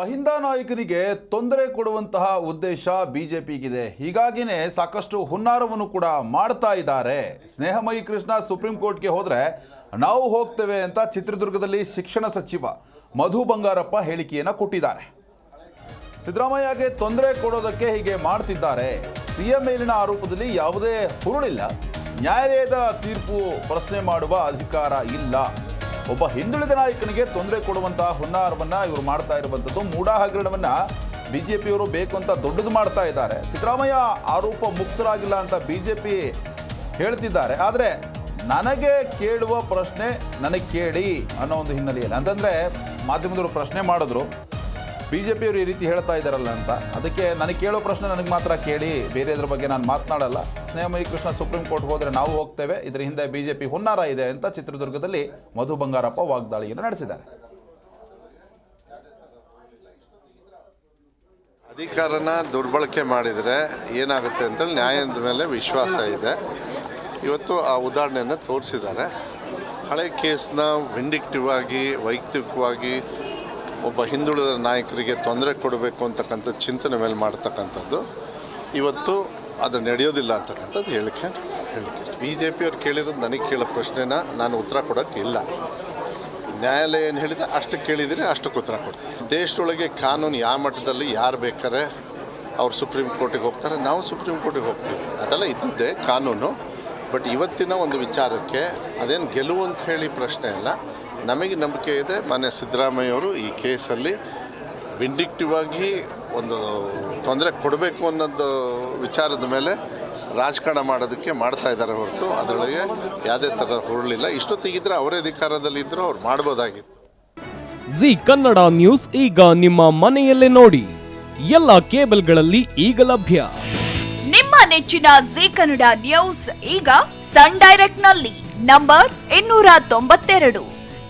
ಅಹಿಂದ ನಾಯಕನಿಗೆ ತೊಂದರೆ ಕೊಡುವಂತಹ ಉದ್ದೇಶ ಬಿಜೆಪಿಗಿದೆ. ಹೀಗಾಗಿನೇ ಸಾಕಷ್ಟು ಹುನ್ನಾರವನ್ನು ಕೂಡ ಮಾಡ್ತಾ ಇದ್ದಾರೆ. ಸ್ನೇಹಮಯಿ ಕೃಷ್ಣ ಸುಪ್ರೀಂ ಕೋರ್ಟ್ಗೆ ಹೋದರೆ ನಾವು ಹೋಗ್ತೇವೆ ಅಂತ ಚಿತ್ರದುರ್ಗದಲ್ಲಿ ಶಿಕ್ಷಣ ಸಚಿವ ಮಧು ಬಂಗಾರಪ್ಪ ಹೇಳಿಕೆಯನ್ನು ಕೊಟ್ಟಿದ್ದಾರೆ. ಸಿದ್ದರಾಮಯ್ಯಗೆ ತೊಂದರೆ ಕೊಡೋದಕ್ಕೆ ಹೀಗೆ ಮಾಡ್ತಿದ್ದಾರೆ. ಸಿಎಂ ಮೇಲಿನ ಆರೋಪದಲ್ಲಿ ಯಾವುದೇ ಹುರುಳಿಲ್ಲ. ನ್ಯಾಯಾಲಯದ ತೀರ್ಪು ಪ್ರಶ್ನೆ ಮಾಡುವ ಅಧಿಕಾರ ಇಲ್ಲ. ಒಬ್ಬ ಹಿಂದುಳಿದ ನಾಯಕನಿಗೆ ತೊಂದರೆ ಕೊಡುವಂತಹ ಹುನ್ನಾರವನ್ನ ಇವರು ಮಾಡ್ತಾ ಇರುವಂಥದ್ದು. ಮೂಢ ಹಗರಣವನ್ನ ಬಿಜೆಪಿಯವರು ಬೇಕು ಅಂತ ದೊಡ್ಡದು ಮಾಡ್ತಾ ಇದ್ದಾರೆ. ಸಿದ್ದರಾಮಯ್ಯ ಆರೋಪ ಮುಕ್ತರಾಗಿಲ್ಲ ಅಂತ ಬಿಜೆಪಿ ಹೇಳ್ತಿದ್ದಾರೆ. ಆದರೆ ನನಗೆ ಕೇಳುವ ಪ್ರಶ್ನೆ ನನಗೆ ಕೇಳಿ ಅನ್ನೋ ಒಂದು ಹಿನ್ನೆಲೆಯಲ್ಲಿ. ಅಂತಂದ್ರೆ ಮಾಧ್ಯಮದವರು ಪ್ರಶ್ನೆ ಮಾಡಿದ್ರು. ಬಿಜೆಪಿಯವರು ಈ ರೀತಿ ಹೇಳ್ತಾ ಇದ್ದಾರಲ್ಲ ಅಂತ, ಅದಕ್ಕೆ ನನಗೆ ಕೇಳೋ ಪ್ರಶ್ನೆ ನನಗೆ ಮಾತ್ರ ಕೇಳಿ ಬೇರೆದ್ರ ಬಗ್ಗೆ ನಾನು ಮಾತನಾಡಲ್ಲ. ಸ್ನೇಹಮಯಿ ಕೃಷ್ಣ ಸುಪ್ರೀಂ ಕೋರ್ಟ್ ಹೋದರೆ ನಾವು ಹೋಗ್ತೇವೆ, ಇದರ ಹಿಂದೆ ಬಿಜೆಪಿ ಹುನ್ನಾರ ಇದೆ ಅಂತ ಚಿತ್ರದುರ್ಗದಲ್ಲಿ ಮಧು ಬಂಗಾರಪ್ಪ ವಾಗ್ದಾಳಿಯನ್ನು ನಡೆಸಿದ್ದಾರೆ. ಅಧಿಕಾರನ ದುರ್ಬಳಕೆ ಮಾಡಿದರೆ ಏನಾಗುತ್ತೆ ಅಂತೇಳಿ ನ್ಯಾಯದ ಮೇಲೆ ವಿಶ್ವಾಸ ಇದೆ. ಇವತ್ತು ಆ ಉದಾಹರಣೆಯನ್ನು ತೋರಿಸಿದ್ದಾರೆ. ಹಳೆ ಕೇಸ್ನ ವಿಂಡಿಕ್ಟಿವ್ ಆಗಿ, ವೈಯಕ್ತಿಕವಾಗಿ ಒಬ್ಬ ಹಿಂದುಳಿದ ನಾಯಕರಿಗೆ ತೊಂದರೆ ಕೊಡಬೇಕು ಅಂತಕ್ಕಂಥ ಚಿಂತನೆ ಮೇಲೆ ಮಾಡ್ತಕ್ಕಂಥದ್ದು. ಇವತ್ತು ಅದು ನಡೆಯೋದಿಲ್ಲ ಅಂತಕ್ಕಂಥದ್ದು ಹೇಳಿಕೆ ಹೇಳಿಕೆ. ಬಿ ಜೆ ಪಿಯವ್ರು ಕೇಳಿರೋದು ನನಗೆ ಕೇಳೋ ಪ್ರಶ್ನೆನ? ನಾನು ಉತ್ತರ ಕೊಡೋಕ್ಕಿಲ್ಲ ನ್ಯಾಯಾಲಯ ಏನು ಹೇಳಿದೆ? ಅಷ್ಟು ಕೇಳಿದರೆ, ಅಷ್ಟಕ್ಕೆ ಉತ್ತರ ಕೊಡ್ತೀನಿ. ದೇಶದೊಳಗೆ ಕಾನೂನು ಯಾವ ಮಟ್ಟದಲ್ಲಿ ಯಾರು ಬೇಕಾರೆ ಅವ್ರು ಸುಪ್ರೀಂ ಕೋರ್ಟಿಗೆ ಹೋಗ್ತಾರೆ. ನಾವು ಸುಪ್ರೀಂ ಕೋರ್ಟಿಗೆ ಹೋಗ್ತೀವಿ. ಅದೆಲ್ಲ ಇದ್ದಿದ್ದೆ ಕಾನೂನು. ಬಟ್ ಇವತ್ತಿನ ಒಂದು ವಿಚಾರಕ್ಕೆ ಅದೇನು ಗೆಲುವು ಅಂತ ಹೇಳಿ ಪ್ರಶ್ನೆ ಅಲ್ಲ. ನಮಗೆ ನಂಬಿಕೆ ಇದೆ. ಮಾನ್ಯ ಸಿದ್ದರಾಮಯ್ಯವರು ಈ ಕೇಸಲ್ಲಿ ವಿಂಡಿಕ್ಟಿವ್ ಆಗಿ ಒಂದು ತೊಂದರೆ ಕೊಡಬೇಕು ಅನ್ನೋದು ವಿಚಾರದ ಮೇಲೆ ರಾಜಕಾರಣ ಮಾಡೋದಕ್ಕೆ ಮಾಡ್ತಾ ಇದ್ದಾರೆ ಹೊರತು. ಅದರೊಳಗೆ ಯಾವುದೇ ಥರದ ಹುರುಳಿಲ್ಲ. ಇಷ್ಟೊತ್ತಿಗಿದ್ರೆ ಅವರೇ ಅಧಿಕಾರದಲ್ಲಿದ್ದರೂ ಅವ್ರು ಮಾಡ್ಬೋದಾಗಿತ್ತು. ಜಿ ಕನ್ನಡ ನ್ಯೂಸ್ ಈಗ ನಿಮ್ಮ ಮನೆಯಲ್ಲೇ ನೋಡಿ. ಎಲ್ಲ ಕೇಬಲ್ಗಳಲ್ಲಿ ಈಗ ಲಭ್ಯ. ನಿಮ್ಮ ನೆಚ್ಚಿನ ಜಿ ಕನ್ನಡ ನ್ಯೂಸ್ ಈಗ ಸನ್ ಡೈರೆಕ್ಟ್ನಲ್ಲಿ ನಂಬರ್ ಇನ್ನೂರ ತೊಂಬತ್ತೆರಡು.